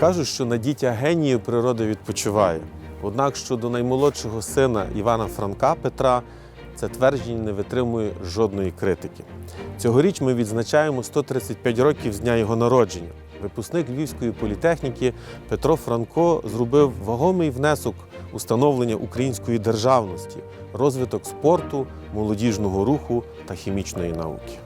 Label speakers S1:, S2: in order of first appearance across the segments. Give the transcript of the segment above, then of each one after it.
S1: Кажуть, що на дітях генію природа відпочиває. Однак щодо наймолодшого сина Івана Франка Петра, це твердження не витримує жодної критики. Цьогоріч ми відзначаємо 135 років з дня його народження. Випускник Львівської політехніки Петро Франко зробив вагомий внесок у становлення української державності, розвиток спорту, молодіжного руху та хімічної науки.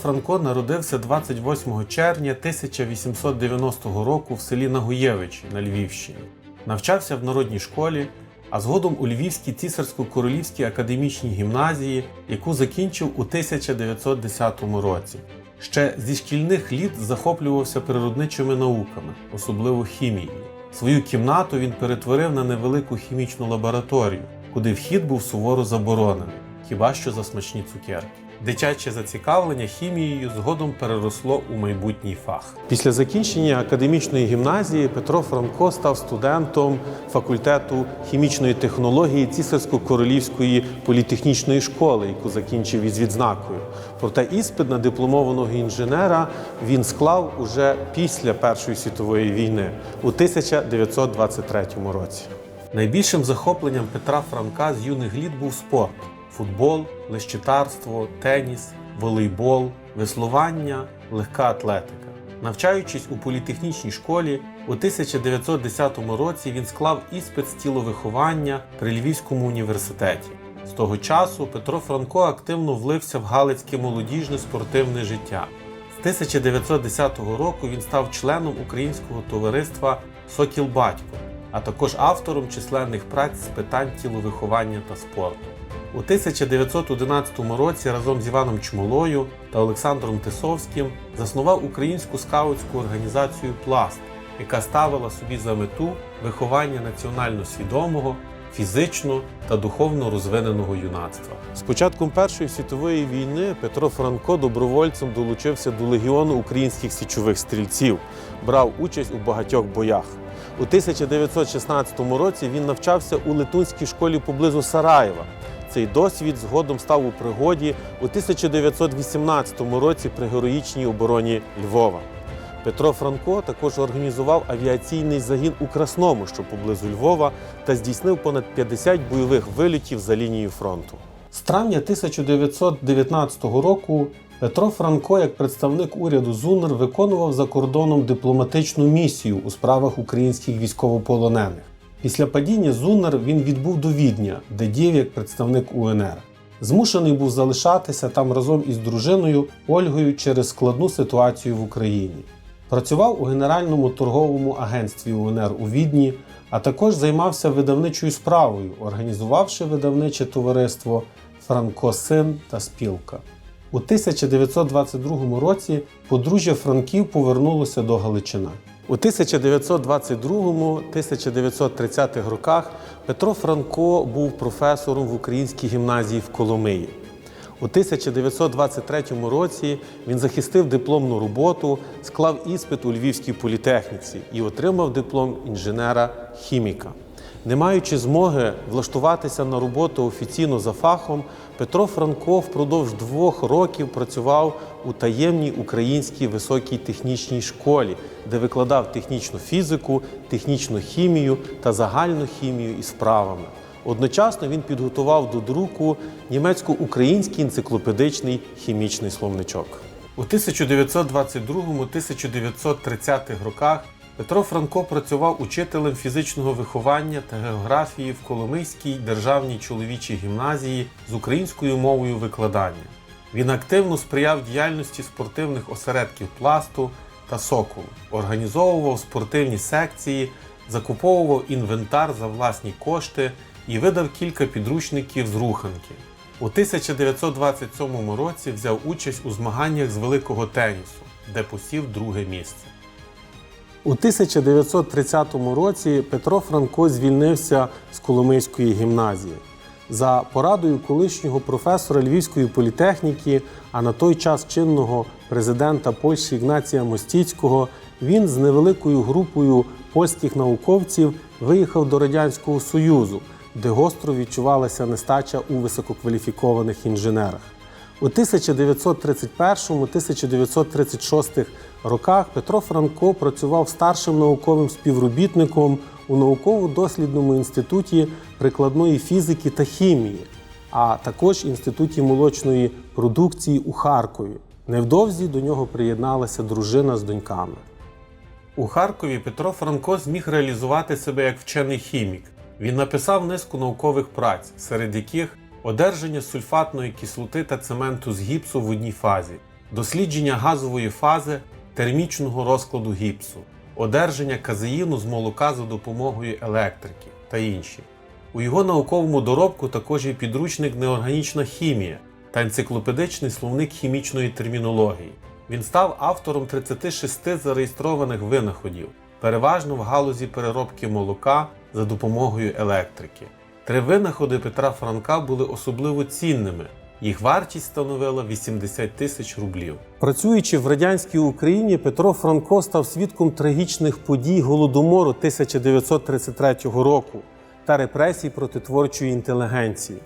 S1: Франко народився 28 червня 1890 року в селі Нагуєвичі на Львівщині. Навчався в народній школі, а згодом у Львівській цісарсько-королівській академічній гімназії, яку закінчив у 1910 році. Ще зі шкільних літ захоплювався природничими науками, особливо хімією. Свою кімнату він перетворив на невелику хімічну лабораторію, куди вхід був суворо заборонений, хіба що за смачні цукерки. Дитяче зацікавлення хімією згодом переросло у майбутній фах. Після закінчення академічної гімназії Петро Франко став студентом факультету хімічної технології Цісарсько-королівської політехнічної школи, яку закінчив із відзнакою. Проте іспит на дипломованого інженера він склав уже після Першої світової війни у 1923 році. Найбільшим захопленням Петра Франка з юних літ був спорт футбол, лещитарство, теніс, волейбол, веслування, легка атлетика. Навчаючись у політехнічній школі, у 1910 році він склав іспит з тіловиховання при Львівському університеті. З того часу Петро Франко активно влився в галицьке молодіжне спортивне життя. З 1910 року він став членом українського товариства Сокіл Батько, а також автором численних праць з питань тіловиховання та спорту. У 1911 році разом з Іваном Чмолою та Олександром Тисовським заснував українську скаутську організацію Пласт, яка ставила собі за мету виховання національно свідомого, фізично та духовно розвиненого юнацтва. З початком Першої світової війни Петро Франко добровольцем долучився до легіону українських січових стрільців, брав участь у багатьох боях. У 1916 році він навчався у Летунській школі поблизу Сараєва. Цей досвід згодом став у пригоді у 1918 році при героїчній обороні Львова. Петро Франко також організував авіаційний загін у Красному, що поблизу Львова, та здійснив понад 50 бойових вильотів за лінією фронту. З травня 1919 року Петро Франко, як представник уряду ЗУНР, виконував за кордоном дипломатичну місію у справах українських військовополонених. Після падіння ЗУНР він відбув до Відня, де діяв як представник УНР. Змушений був залишатися там разом із дружиною Ольгою через складну ситуацію в Україні. Працював у Генеральному торговому агентстві УНР у Відні, а також займався видавничою справою, організувавши видавниче товариство Франко Син та Спілка. У 1922 році подружжя Франків повернулося до Галичина. У 1922-1930 роках Петро Франко був професором в Українській гімназії в Коломиї. У 1923 році він захистив дипломну роботу, склав іспит у Львівській політехніці і отримав диплом інженера-хіміка. Не маючи змоги влаштуватися на роботу офіційно за фахом, Петро Франко впродовж двох років працював у таємній українській високій технічній школі, де викладав технічну фізику, технічну хімію та загальну хімію із вправами. Одночасно він підготував до друку німецько-український енциклопедичний хімічний словничок. У 1922-1930 роках Петро Франко працював учителем фізичного виховання та географії в Коломийській державній чоловічій гімназії з українською мовою викладання. Він активно сприяв діяльності спортивних осередків пласту та соколу, організовував спортивні секції, закуповував інвентар за власні кошти і видав кілька підручників з руханки. У 1927 році взяв участь у змаганнях з великого тенісу, де посів друге місце. У 1930 році Петро Франко звільнився з Коломийської гімназії. За порадою колишнього професора Львівської політехніки, а на той час чинного президента Польщі Ігнація Мостіцького, він з невеликою групою польських науковців виїхав до Радянського Союзу, де гостро відчувалася нестача у висококваліфікованих інженерах. У 1931-1936 роках Петро Франко працював старшим науковим співробітником у науково-дослідному інституті прикладної фізики та хімії, а також інституті молочної продукції у Харкові. Невдовзі до нього приєдналася дружина з доньками. У Харкові Петро Франко зміг реалізувати себе як вчений хімік. Він написав низку наукових праць, серед яких одержання сульфатної кислоти та цементу з гіпсу в одній фазі, дослідження газової фази термічного розкладу гіпсу, одержання казеїну з молока за допомогою електрики та інші. У його науковому доробку також є підручник Неорганічна хімія та енциклопедичний словник хімічної термінології. Він став автором 36 зареєстрованих винаходів, переважно в галузі переробки молока за допомогою електрики. Три винаходи Петра Франка були особливо цінними. Їх вартість становила 80 тисяч рублів. Працюючи в радянській Україні, Петро Франко став свідком трагічних подій голодомору 1933 року та репресій проти творчої інтелігенції.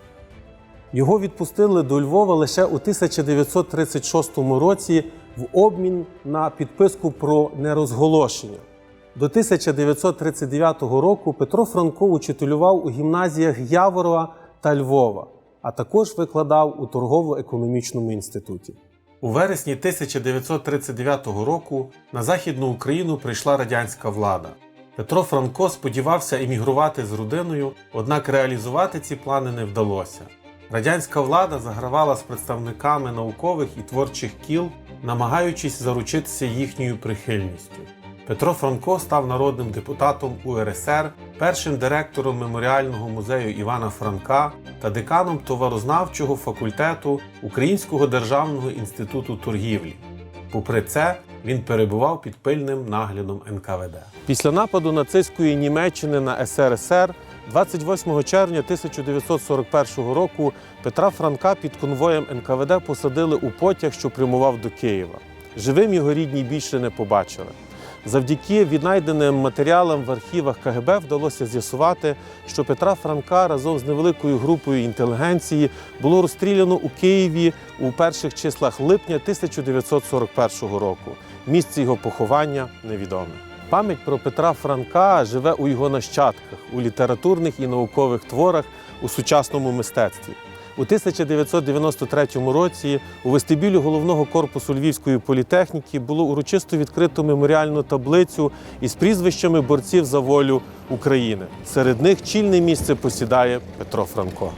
S1: Його відпустили до Львова лише у 1936 році в обмін на підписку про нерозголошення. До 1939 року Петро Франко учителював у гімназіях Яворова та Львова, а також викладав у торгово-економічному інституті. У вересні 1939 року на Західну Україну прийшла радянська влада. Петро Франко сподівався емігрувати з родиною, однак реалізувати ці плани не вдалося. Радянська влада загравала з представниками наукових і творчих кіл, намагаючись заручитися їхньою прихильністю. Петро Франко став народним депутатом УРСР, першим директором меморіального музею Івана Франка та деканом товарознавчого факультету Українського державного інституту торгівлі. Попри це, він перебував під пильним наглядом НКВД. Після нападу нацистської Німеччини на СРСР 28 червня 1941 року Петра Франка під конвоєм НКВД посадили у потяг, що прямував до Києва. Живим його рідні більше не побачили. Завдяки віднайденим матеріалам в архівах КГБ вдалося з'ясувати, що Петра Франка разом з невеликою групою інтелігенції було розстріляно у Києві у перших числах липня 1941 року. Місце його поховання невідоме. Пам'ять про Петра Франка живе у його нащадках, у літературних і наукових творах у сучасному мистецтві. У 1993 році у вестибюлі головного корпусу Львівської політехніки було урочисто відкрито меморіальну таблицю із прізвищами борців за волю України. Серед них чільне місце посідає Петро Франко.